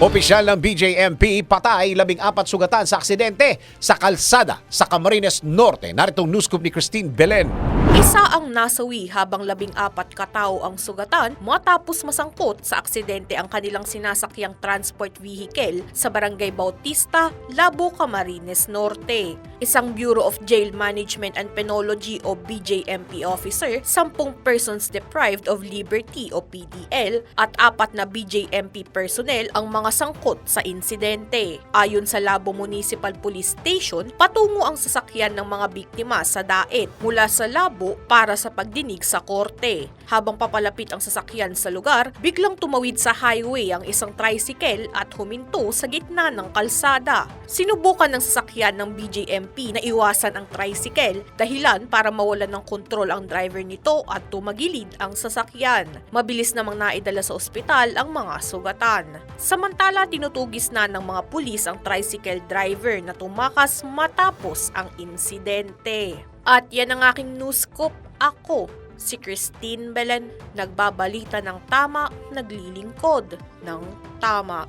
Opisyal ng BJMP patay labing apat sugatan sa aksidente sa kalsada sa Camarines Norte. Narito news scoop ni Christine Belen. Isa ang nasawi habang labing apat katao ang sugatan matapos masangkot sa aksidente ang kanilang sinasakyang transport vehicle sa Barangay Bautista, Labo, Camarines Norte. Isang Bureau of Jail Management and Penology o BJMP officer, sampung persons deprived of liberty o PDL at apat na BJMP personnel ang mga sangkot sa insidente. Ayon sa Labo Municipal Police Station, patungo ang sasakyan ng mga biktima sa daet mula sa Labo para sa pagdinig sa korte. Habang papalapit ang sasakyan sa lugar, biglang tumawid sa highway ang isang tricycle at huminto sa gitna ng kalsada. Sinubukan ng sasakyan ng BJMP na iwasan ang tricycle dahilan para mawalan ng kontrol ang driver nito at tumagilid ang sasakyan. Mabilis namang naidala sa ospital ang mga sugatan. Samantala, tinutugis na ng mga pulis ang tricycle driver na tumakas matapos ang insidente. At yan ang aking news scoop. Ako, si Christine Belen, nagbabalita ng tama, naglilingkod ng tama.